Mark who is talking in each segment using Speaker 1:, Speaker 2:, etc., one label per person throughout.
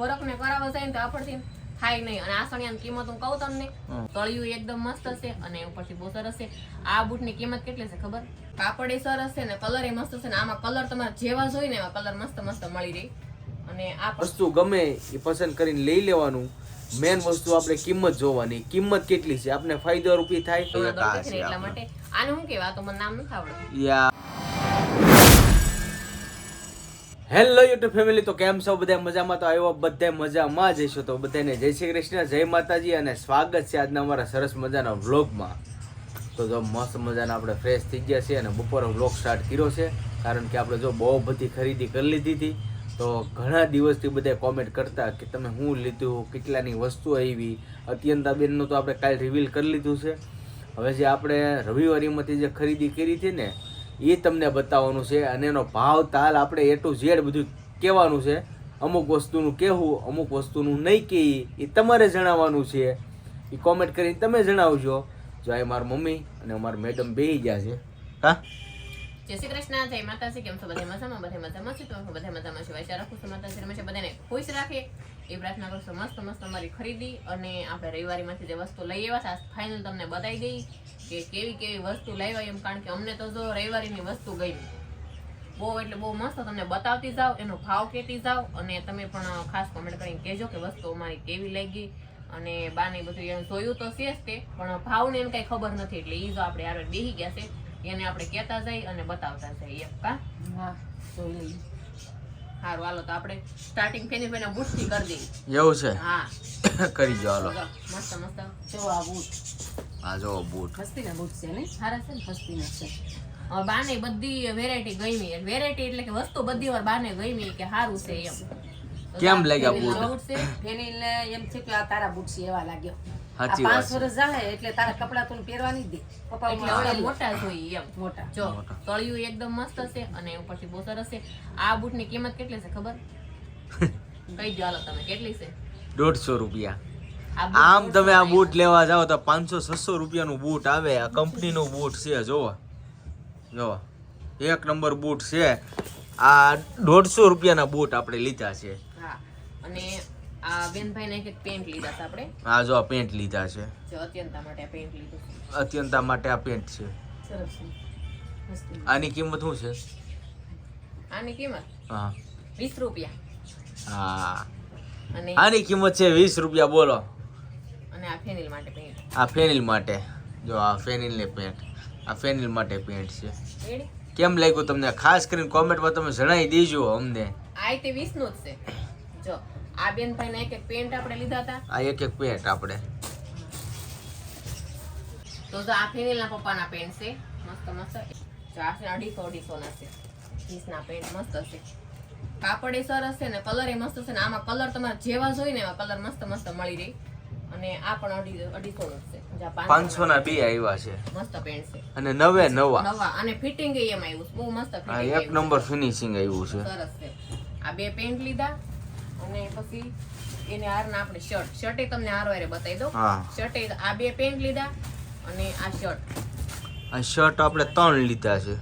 Speaker 1: વરખ ને કરાવવા જાય ને તો આપણથી થાય નહીં. અને આ સણિયાની કિંમત હું કહું તમને તળિયું એકદમ મસ્ત હશે અને ઉપરથી બહુ સરસ છે આ બૂટની કિંમત કેટલી છે ખબર? કાપડ એ સરસ છે ને કલર એ મસ્ત છે ને આમાં કલર તમારે જેવા જોઈએ ને એવા કલર મસ્ત મસ્ત મળી રહી. અને આ
Speaker 2: વસ્તુ ગમે એ પસંદ કરીને લઈ લેવાનું. મેન વસ્તુ આપણે કિંમત જોવાની. કિંમત કેટલી છે? આપણે ફાયદો રૂપી થાય? છે
Speaker 1: એટલા માટે. આને શું કહેવાય? આ તો મને નામ નથી આવડતું.
Speaker 2: યા. હેલો યુટ્યુબ ફેમિલી તો કેમ છો? બધા મજામાં? તો આવ્યો બધા મજામાં જ હશો. તો બધાને જય શ્રી કૃષ્ણ, જય માતાજી અને સ્વાગત છે આજના અમારા સરસ મજાના વ્લોગમાં તો જો મસ્ત મજાના આપણે ફ્રેશ થઈ ગયા છે અને બપોરે વ્લોગ સ્ટાર્ટ કર્યો છે. કારણ કે આપણે જો બહુ બધી ખરીદી કરી લીધી હતી. તો ઘણા દિવસથી બધા કોમેન્ટ કરતા કે તમે શું લીધું, કેટલાની વસ્તુ આવી? અત્યંતાબેનનું તો આપણે કાલે રિવીલ કરી લીધું છે. હવે જે આપણે રવિવારીમાંથી જે ખરીદી કરી હતી ને એ તમને બતાવવાનું છે અને એનો ભાવ, તાલ આપણે એ ટુ ઝેડ બધું કહેવાનું છે. અમુક વસ્તુનું કહેવું, અમુક વસ્તુનું નહીં કહેવી એ તમારે જણાવવાનું છે. એ કોમેન્ટ કરીને તમે જણાવજો. જો આ મારા મમ્મી અને અમારા મેડમ બે ગયા છે. હા?
Speaker 1: જય શ્રી કૃષ્ણ, જય માતાજી. કેમ છો? બધા મજામાં? બધા મજામાં છે? તો બધા મજામાં છે. આશા રાખું છું માતાજી હંમેશા બધાને ખુશ રાખે. એ પ્રાર્થના કરશો મસ્ત મસ્ત અમારી ખરીદી અને આપણે રવિવારીમાંથી જે વસ્તુ લઈ આવ્યા છે ફાઇનલ તમને બતાવી દઈ કે કેવી કેવી વસ્તુ લાવ્યા એમ, કારણ કે અમને તો જો રવિવારીની વસ્તુ ગઈ બહુ એટલે બહુ મસ્ત તમને બતાવતી જાઓ, એનો ભાવ કહેતી જાઓ અને તમે પણ ખાસ કોમેન્ટ કરીને કહેજો કે વસ્તુ અમારી કેવી લાગી અને બાને બધું જોયું તો છે તે, પણ ભાવને એમ કાંઈ ખબર નથી, એટલે એ જો આપણે યાર બેહી ગયા છે, એને આપણે કહેતા જઈ અને બતાવતા જઈએ. હા કા સારું હાલો તો આપણે સ્ટાર્ટિંગ ફેની ફેના બુટથી કરી દઈએ.
Speaker 2: એવું છે?
Speaker 1: હા.
Speaker 2: કરી જો હાલો.
Speaker 1: મસ્ત મસ્ત.
Speaker 3: જો આ બૂટ.
Speaker 2: આ જો બૂટ.
Speaker 3: હસ્તીના બૂટ છે ને?
Speaker 1: સારા છે ને?
Speaker 3: હસ્તીના છે.
Speaker 1: બાને બધી વેરાયટી ગમી. વેરાયટી એટલે કે વસ્તુ બધી વાર બાને ગમી કે સારું છે એમ.
Speaker 2: કેમ લાગ્યા બૂટ?
Speaker 1: છે
Speaker 3: ફેનીને એમ છે કે આ તારા બૂટ છે એવા લાગ્યો.
Speaker 2: સાચી
Speaker 3: પાંચ
Speaker 2: વાત છે.
Speaker 3: વર્ષ જાય એટલે તારા કપડા તું પહેરવાની દે. પપ્પા
Speaker 1: એટલે મોટા જોઈએ એમ.
Speaker 3: મોટા.
Speaker 1: જો તળિયું એકદમ મસ્ત હશે અને ઉપરથી બહુ સરસ છે આ બૂટની કિંમત કેટલી છે ખબર? કઈ દો તમે કેટલી છે?
Speaker 2: દોઢસો રૂપિયા. આમ તમે આ બૂટ લેવા જાઓ તો પાંચસો છસો રૂપિયાનું બૂટ આવે. આ કંપનીનું બૂટ છે જોવો. જોવો. એક નંબર બૂટ છે. આ દોઢસો રૂપિયાના બૂટ આપણે લીધા છે.
Speaker 1: હા. અને આ બેનભાઈ એક પેન્ટ લીધા હતા આપણે.
Speaker 2: આ જો આ પેન્ટ લીધા છે.
Speaker 1: જો અત્યંતા માટે આ પેન્ટ લીધું છે.
Speaker 2: અત્યંતા માટે આ પેન્ટ છે.
Speaker 3: સરસ
Speaker 2: આની કિંમત શું છે?
Speaker 1: આની કિંમત?
Speaker 2: હા.
Speaker 1: વીસ રૂપિયા.
Speaker 2: હા.
Speaker 1: અને
Speaker 2: આની કિંમત છે વીસ રૂપિયા બોલો.
Speaker 1: અને આ ફેનિલ માટે પેન્ટ
Speaker 2: આ ફેનિલ માટે. જો આ ફેનિલની પેન્ટ આ ફેનિલ માટે પેન્ટ છે. કેમ લાગ્યું તમને? ખાસ કરીને કોમેન્ટમાં તમે જણાવી દેજો અમને.
Speaker 1: આ તે વીસનું જ છે. જો. આ બેનભાઈ ને એક એક પેન્ટ આપણે લીધા હતા.
Speaker 2: આ એક એક પેન્ટ આપણે.
Speaker 1: તો જો આ ફેનિલ ના પપ્પાના પેન્ટ છે. મસ્ત મસ્ત. જો આ છે અઢીસો અઢીસો ના છે. વીસ ના પેન્ટ મસ્ત છે. કાપડ એ સરસ છે ને કલર એ મસ્ત છે ને આમાં કલર તમારે જેવા જોઈએ ને એવા કલર મસ્ત મસ્ત મળી રહી. અને આ પણ અઢી અઢીસો નો છે.
Speaker 2: પાંચસો ના બે આવ્યા છે.
Speaker 1: મસ્ત પેન્ટ છે.
Speaker 2: અને નવે નવા.
Speaker 1: નવા. અને ફિટિંગ એમ આવ્યું બહુ મસ્ત
Speaker 2: એક નંબર ફિનિશિંગ આવ્યું છે.
Speaker 1: સરસ છે. આ બે પેન્ટ લીધા. અને પછી એને હારના આપણે શર્ટ. શર્ટે તમને હારો હારે બતાવી
Speaker 2: દો
Speaker 1: શર્ટે આ બે પેન્ટ લીધા અને આ શર્ટ.
Speaker 2: આ શર્ટ આપણે ત્રણ લીધા છે.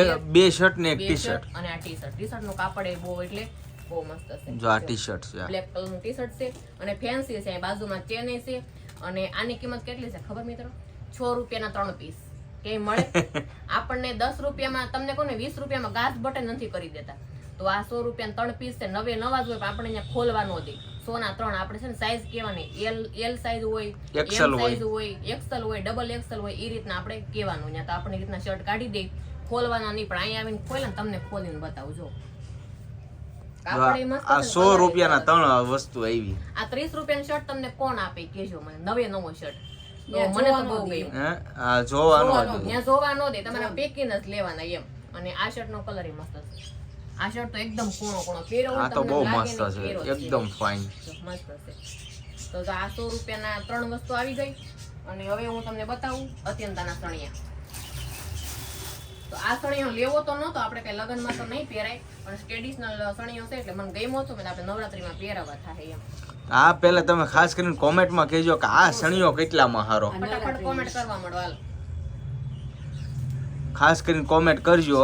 Speaker 2: એક બે શર્ટ ને એક ટી
Speaker 1: શર્ટ
Speaker 2: શર્ટ
Speaker 1: અને આ ટી શર્ટ ટી શર્ટનું કાપડ એ બહુ એટલે બહુ મસ્ત છે.
Speaker 2: જો આ ટી શર્ટ છે
Speaker 1: બ્લેક કલરનું ટી શર્ટ છે અને ફેન્સી છે. આ બાજુમાં ચેન છે અને આની કિંમત કેટલી છે? ખબર મિત્રો? છ રૂપિયાના ત્રણ પીસ. કે મળે? આપણને દસ રૂપિયામાં તમને કોને વીસ રૂપિયામાં ગાસ બટન નથી કરી દેતા. તો આ સો રૂપિયા ત્રણ પીસ છે નવે નવા જ હોય આપણે અહીંયા ખોલવાનો દે સોના ત્રણ આપણે છે ને સાઈઝ કહેવાની. એલ એલ સાઈઝ હોય એમ સાઈઝ હોય. એક્સેલ હોય ડબલ એક્સેલ હોય એ રીતના આપણે કહેવાનું અહીંયા. તો આપણે રીતના શર્ટ કાઢી દે ખોલવાના નહીં પણ અહીંયા આવીને ખોલે ને તમને ખોલીને બતાવું જો. એ
Speaker 2: આ- સો
Speaker 1: એ
Speaker 2: રૂપિયાના ત્રણ વસ્તુ આવી.
Speaker 1: આ ત્રીસ રૂપિયાનું શર્ટ તમને કોણ આપે કેજો મને. નવે નવો શર્ટ મને તો બહુ
Speaker 3: દે.
Speaker 2: જોવાનું
Speaker 1: જોવાનો,
Speaker 2: હતું
Speaker 1: ત્યાં તમારે પેકિંગ જ લેવાના એમ. અને આ શર્ટ નો કલર મસ્ત છે. આ શર્ટ તો એકદમ કોણો કોણો પહેરો
Speaker 2: આ તો બહુ મસ્ત છે. એકદમ ફાઇન
Speaker 1: મસ્ત છે તો આ સો રૂપિયાના ત્રણ વસ્તુ આવી ગઈ. અને હવે હું તમને બતાવું અત્યંતાના સણિયા. તો આ સણિયો લેવો તો નહોતો આપણે કઈ લગ્નમાં તો નહીં પહેરાય. પણ ટ્રેડિશનલ સણિયો છે એટલે મને ગમ્યો હતો એટલે આપણે નવરાત્રીમાં પહેરાવા થાય એમ.
Speaker 2: આ પહેલા તમે ખાસ કરીને કોમેન્ટમાં કહેજો કે આ સણિયો કેટલામાં હારો
Speaker 1: ફટાફટ કોમેન્ટ કરવા મળો હાલ.
Speaker 2: ખાસ કરીને કોમેન્ટ કરજો.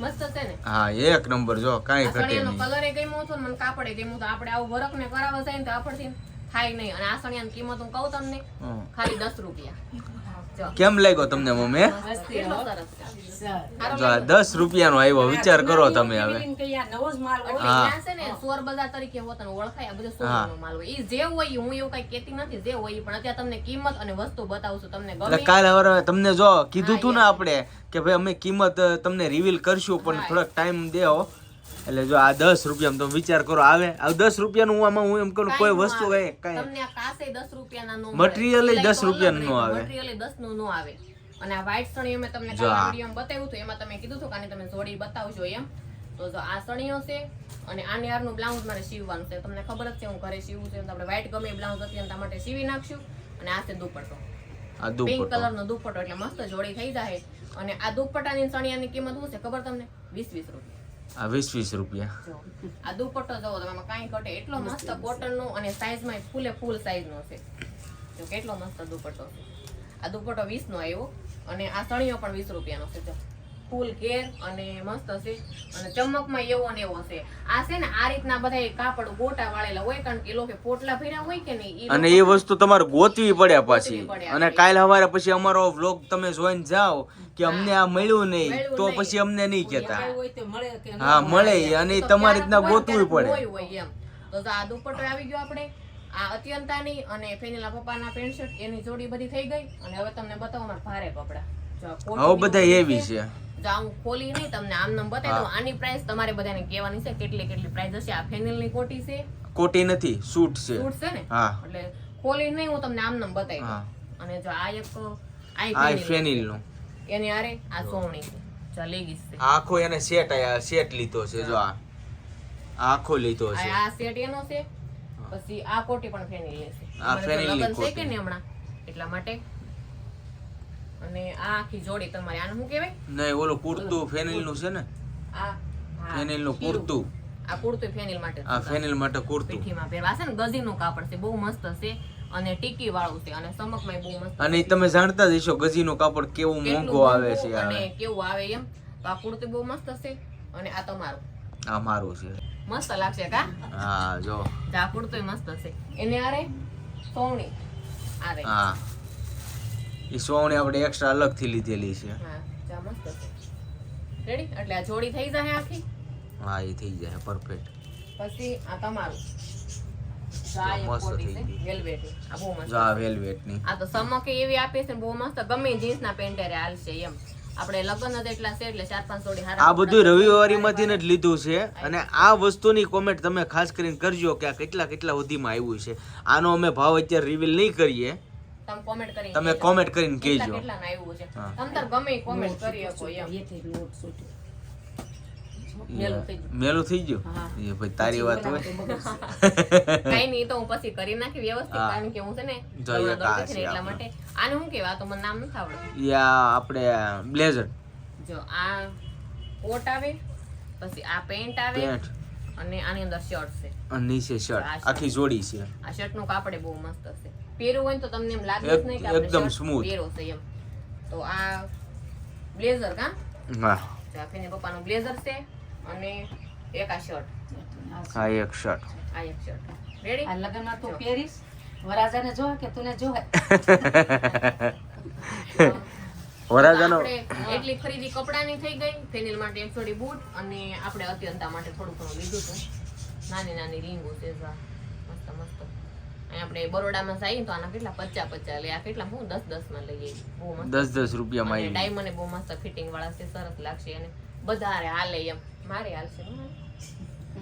Speaker 1: મસ્ત છે ને?
Speaker 2: હા એક નંબર જો કાંઈ ઘટે નહીં
Speaker 1: કલર એ ગમ્યો હતો મને કાપડે ગમ્યું તો આપણે આવું વર્ક ને કરાવવા જાય ને તો આપણથી થાય નહીં. અને આ સણિયાની કિંમત હું કહું તમને. ખાલી દસ રૂપિયા.
Speaker 2: કેમ લાગ્યો તમને મમ્મી? જો આ દસ રૂપિયાનો આવ્યો વિચાર કરો તમે હવે. હા.
Speaker 1: ત્યાં છે ને સોર બજાર તરીકે હોતને ઓળખાય આ બધો
Speaker 2: હા.
Speaker 1: માલ હોય. ઈ જે હોય હું એવું કઈ કેતી નથી જે હોય પણ અત્યારે તમને કિંમત અને વસ્તુ બતાવું છું તમને ગમે.
Speaker 2: કાલે હવે તમને જો કીધું તું ને
Speaker 1: આપડે
Speaker 2: આપણે કે ભાઈ અમે કિંમત તમને રિવીલ કરશું પણ
Speaker 1: થોડાક
Speaker 2: થોડોક ટાઈમ દેવો એટલે જો આ દસ રૂપિયા તમે વિચાર કરો આવે. આ દસ રૂપિયાનું હું આમાં હું એમ કહું કોઈ વસ્તુ કઈ કઈ
Speaker 1: મટીરિયલ દસ કાસે 10 રૂપિયાના નો
Speaker 2: Material ય 10 રૂપિયાનું નો આવે.
Speaker 1: મટીરીયલ 10 નું નો આવે. અને આ વ્હાઈટ સણી અમે તમને વિડીયોમાં બતાવ્યું હતું એમાં તમે કીધું હતું કે તમે જોડી બતાવજો એમ. તો જો આ સણીઓ છે અને આની હારનું બ્લાઉઝ મારે સીવવાનું છે. તમને ખબર જ છે હું ઘરે સીવું છે આપણે વ્હાઈટ ગમે બ્લાઉઝ હતી તમારા માટે સીવી નાખશું. અને આ છે દુપટ્ટો.
Speaker 2: આ
Speaker 1: પિંક
Speaker 2: દુપટ્ટો.
Speaker 1: કલર નો દુપટ્ટો એટલે મસ્ત જોડી થઈ જાય. અને આ દુપટ્ટાની સણિયાની કિંમત શું છે ખબર તમને? વીસ વીસ રૂપિયા.
Speaker 2: આ વીસ વીસ રૂપિયા.
Speaker 1: આ દુપટ્ટો જોવો તમે કાંઈ ઘટે. એટલો મસ્ત કોટન નો અને સાઈઝમાં ફૂલે ફૂલ સાઈઝ નો છે. જો કેટલો મસ્ત દુપટ્ટો છે. આ દુપટ્ટો વીસ નો આવ્યો અને આ સણિયો પણ વીસ રૂપિયાનો છે જો. ફૂલ ઘેર અને મસ્ત છે. અને ચમકમાં એવો ને એવો છે. આ છે ને આ રીતના બધા કાપડ ગોટા વાળેલા હોય કારણ કે એ લોકો પોટલા ભર્યા હોય કે નહીં
Speaker 2: અને એ વસ્તુ તમારે ગોતવી પડે પાછી. અને કાલ હવારે પછી અમારો વ્લોગ તમે જોઈન જાઓ કે અમને આ મળ્યું નહીં તો પછી અમને નહીં કહેતા. હા મળે અને તમારી રીતના ગોતવી પડે.
Speaker 1: તો આ દુપટ્ટો આવી ગયો આપણે. આ અત્યંતાની અને ફેનીલા પપ્પાના પેન્ટ શર્ટ એની જોડી બધી થઈ ગઈ. અને હવે તમને બતાવું મારા ભારે કપડા.
Speaker 2: હવે બધા એવી છે.
Speaker 1: જો હું ખોલી નહીં તમને આમ નામ બતાવી દઉં. આની પ્રાઇસ તમારે બધાને કહેવાની છે કેટલી કેટલી પ્રાઇસ હશે. આ ફેનિલની કોટી છે.
Speaker 2: કોટી નથી સૂટ છે.
Speaker 1: સૂટ છે ને?
Speaker 2: હા.
Speaker 1: એટલે ખોલી નહીં હું તમને આમ નામ બતાવી દઉં. અને જો આ એક આ
Speaker 2: ફેનિલનું
Speaker 1: એની આરે આ સોવણી છે. જો લેગીસ છે.
Speaker 2: આખો એને સેટ સેટ લીધો છે જો આ. આખો લીધો છે.
Speaker 1: આ સેટ એનો છે. પછી આ કોટી પણ ફેનિલ લેશે
Speaker 2: આ
Speaker 1: ફેનિલ તો
Speaker 2: ફેનિલની
Speaker 1: છે કે ને હમણાં? એટલા માટે અને આ આખી જોડી તમારે આને શું કહેવાય?
Speaker 2: નહીં ઓલું કુર્તું ફેનિલનું છે ને?
Speaker 1: આ ફેનિલનું
Speaker 2: કુર્તું.
Speaker 1: આ કુર્તું ફેનિલ માટે
Speaker 2: આ ફેનિલ માટે કુર્તું.
Speaker 1: પીઠીમાં પહેરવા. છે ને ગજીનું કાપડ છે બહુ મસ્ત છે અને ટીકી વાળું છે અને સમકમાં બહુ મસ્ત
Speaker 2: અને તમે જાણતા જ હશો ગજીનું કાપડ કેવું મોંઘો આવે છે
Speaker 1: અને કેવું આવે એમ. તો આ કુર્તું બહુ મસ્ત છે અને આ તમારું.
Speaker 2: આ મારું છે.
Speaker 1: મસ્ત લાગશે કા?
Speaker 2: હા જો.
Speaker 1: આ કુર્તું મસ્ત છે. એને આરે સોવણી આરે
Speaker 2: હા. એ સોવણી આપણે એક્સ્ટ્રા અલગથી લીધેલી છે.
Speaker 1: હા મસ્ત છે. રેડી એટલે આ જોડી થઈ જાય આખી?
Speaker 2: હા એ થઈ જાય પરફેક્ટ
Speaker 1: પછી આ તમારું. આ
Speaker 2: બધું રવિવારી માંથી જ લીધું છે અને આ વસ્તુની કોમેન્ટ તમે ખાસ કરીને કરજો કે આ કેટલા કેટલા સુધીમાં આવ્યું છે. આનો અમે ભાવ અત્યારે રિવીલ નહીં કરીએ.
Speaker 1: તમે કોમેન્ટ કરીને
Speaker 2: તમે કોમેન્ટ કરીને
Speaker 1: કેટલા
Speaker 2: કહેજો.
Speaker 1: કેટલાનું આવ્યું છે?
Speaker 2: હા.
Speaker 1: તમ તાર ગમે કોમેન્ટ કરી શકો એમ.
Speaker 3: એથી લોટ છૂટ્યો.
Speaker 1: મેલું થઈ ગયું.
Speaker 2: થઈ ગયું? એ ભાઈ તારી વાત હોય.
Speaker 1: કઈ નહીં તો હું પછી કરી નાખી વ્યવસ્થિત કારણ કે હું છે ને
Speaker 2: એ
Speaker 1: એટલા માટે. આને શું કેવા આ તો મને નામ નથી આવડતું.
Speaker 2: યા આપણે બ્લેઝર.
Speaker 1: જો આ કોટ આવે પછી આ પેન્ટ આવે
Speaker 2: પેન્ટ.
Speaker 1: અને આની અંદર શર્ટ છે.
Speaker 2: અને નીચે શર્ટ. આખી જોડી છે.
Speaker 1: આ શર્ટનું કાપડ બહુ મસ્ત છે. પહેરવું હોય તો તમને એમ લાગે જ નહીં કે
Speaker 2: એકદમ સ્મૂથ
Speaker 1: પહેરો છે એમ. તો આ બ્લેઝર કા?
Speaker 2: હા.
Speaker 1: જાફીને પપ્પાનો બ્લેઝર છે અને એક આ શર્ટ.
Speaker 2: હા એક શર્ટ.
Speaker 1: આ એક શર્ટ. રેડી
Speaker 3: આ લગનમાં તું પહેરીશ? વરાજાને જો કે તને જો?
Speaker 2: વરાજાનો
Speaker 1: આપણે એટલી ખરીદી કપડાની થઈ ગઈ. ફેનિલ માટે એક થોડી બૂટ અને આપણે અત્યંતા માટે થોડું ઘણું લીધું હતું નાની નાની રીંગો છે જા. મસ્ત મસ્ત અહીં આપણે બરોડામાં જઈએ તો આના કેટલા પચાસ પચાસ લે આ કેટલા હું દસ દસમાં લઈએ. બહુ મસ્ત.
Speaker 2: દસ દસ રૂપિયામાં આવી
Speaker 1: ડાયમંડ બહુ મસ્ત ફિટિંગ વાળા છે સરસ લાગશે અને બધારે હાલે એમ. મારે હાલશે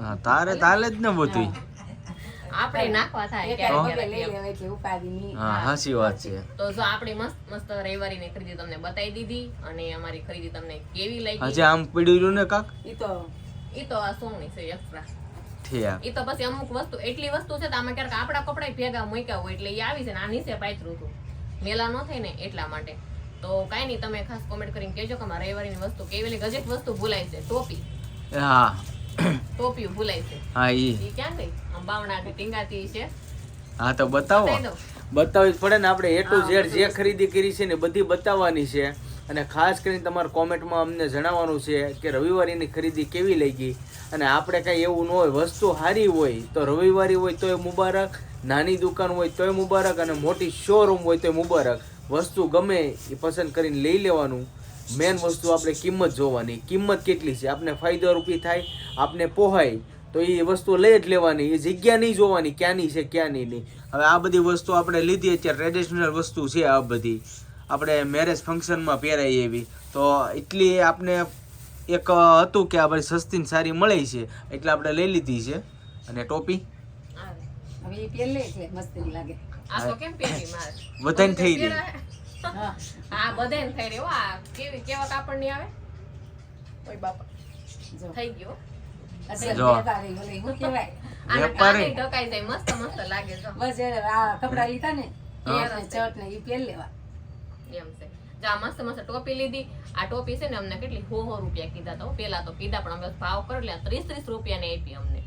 Speaker 1: હા.
Speaker 2: તારે તાલે જ ને બધું.
Speaker 1: આપણે નાખવા થાય
Speaker 2: હા હાચી વાત છે.
Speaker 1: તો જો આપણે મસ્ત મસ્ત રવિવારીની ખરીદી તમને બતાવી દીધી અને અમારી ખરીદી તમને કેવી લાગી?
Speaker 2: હજી આમ પડ્યું ને કાક?
Speaker 3: ઈ તો
Speaker 1: ઈ તો આ સોની છે એક્સ્ટ્રા
Speaker 2: ઠીક
Speaker 1: એ તો પછી અમુક વસ્તુ એટલી વસ્તુ છે તો આમાં ક્યારેક આપણા કપડા ભેગા મૂક્યા હોય એટલે એ આવી છે ને આ નીચે પાથરું હતું. મેલા ન થાય ને એટલા માટે. તો કાંઈ નહીં તમે ખાસ કોમેન્ટ કરીને કહેજો કે મારા રવિવારીની વસ્તુ કેવી હજી વસ્તુ ભૂલાય છે ટોપી.
Speaker 2: હા.
Speaker 1: ટોપી ભૂલાય છે.
Speaker 2: હા ઈ.
Speaker 1: ક્યાં ગઈ? અંબાવણા કે ટીંગાતી છે.
Speaker 2: હા તો બતાવો.
Speaker 1: બતાવી
Speaker 2: બતાવવી પડે ને આપણે એ ટુ ઝેડ જે ખરીદી કરી છે ને બધી બતાવવાની છે. અને ખાસ કરીને તમારા કોમેન્ટમાં અમને જણાવવાનું છે કે રવિવારીની ખરીદી કેવી લઈ ગઈ અને આપણે કાંઈ એવું ન હોય, વસ્તુ સારી હોય તો રવિવારી હોય તોય મુબારક, નાની દુકાન હોય તોય મુબારક અને મોટી શોરૂમ હોય તોય મુબારક. વસ્તુ ગમે એ પસંદ કરીને લઈ લેવાનું. મેન વસ્તુ આપણે કિંમત જોવાની. કિંમત કેટલી છે? આપણે ફાયદો રૂપી થાય આપણે પોહાય, તો એ વસ્તુ લઈ જ લેવાની. એ જગ્યા નહીં જોવાની ક્યાંની છે, ક્યાંની નહીં. હવે આ બધી વસ્તુ આપણે લીધી, અત્યારે ટ્રેડિશનલ વસ્તુ છે આ બધી. આપણે મેરેજ ફંક્શનમાં પહેરાય એવી. તો એટલી આપણે એક હતું કે આપણે સસ્તી ને સારી મળે છે એટલે આપણે લઈ લીધી છે. અને ટોપી?
Speaker 1: આવે.
Speaker 3: હવે એ પહેલે એટલે મસ્તી લાગે.
Speaker 1: આ તો કેમ પહેરી મારે?
Speaker 2: બધાને થઈ રહી.
Speaker 3: હા.
Speaker 1: બધાને થઈ રહ્યો આ કેવી કેવા કાપડની આવે? ઓય બાપા. થઈ ગયો.
Speaker 3: વેપારી
Speaker 1: ઢકાઈ જાય મસ્ત મસ્ત લાગે જો.
Speaker 3: બસ આ કપડા લીધા ને ચટ ને એ પહેર લેવા
Speaker 1: એમ છે. જો આ મસ્ત મસ્ત ટોપી લીધી આ ટોપી છે ને અમને કેટલી હો હો રૂપિયા કીધા તો પેલા તો કીધા પણ અમે ભાવ કરો એટલે ત્રીસ ત્રીસ રૂપિયા ને આપી અમને.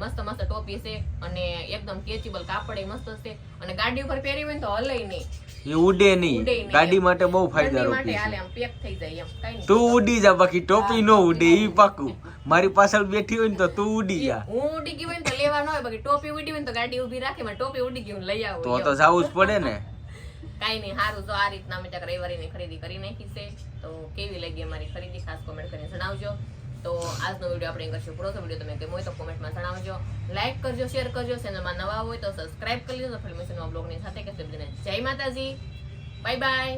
Speaker 1: મસ્ત મસ્ત ટોપી છે અને એકદમ કેચેબલ કાપડ મસ્ત છે. અને ગાડી ઉપર પહેરી હોય તો હલે નહીં.
Speaker 2: એ ઉડે નહીં. ગાડી માટે બહુ
Speaker 1: ફાયદારૂપ
Speaker 2: છે.
Speaker 1: પેક થઈ જાય એમ કઈ
Speaker 2: તું ઉડી જા બાકી ટોપી નો ઉડે ઈ પાકું. મારી પાછળ બેઠી હોય ને તો તું ઉડી જા.
Speaker 1: હું ઉડી ગઈ હોય ને તો લેવા ન હોય બાકી ટોપી ઉડી હોય ને તો ગાડી ઊભી રાખે મારે ટોપી ઉડી ગઈ હું ને લઈ આવું
Speaker 2: તો તો જાવું જ પડે ને.
Speaker 1: કાંઈ નહીં સારું જો આ રીતના અમે ચક રવિવારીની ખરીદી કરી નાખી છે, તો કેવી લાગી અમારી ખરીદી, ખાસ કોમેન્ટ કરીને જણાવજો. તો આજનો વીડિયો આપણે કરશું. પૂરો તો વીડિયો તમે કેમ હોય તો કોમેન્ટમાં જણાવજો. લાઇક કરજો શેર કરજો ચેનલમાં નવા હોય તો સબસ્ક્રાઇબ કરી લેજો ફિલ્મ મિશનના બ્લોગની સાથે. કે જય માતાજી. Bye bye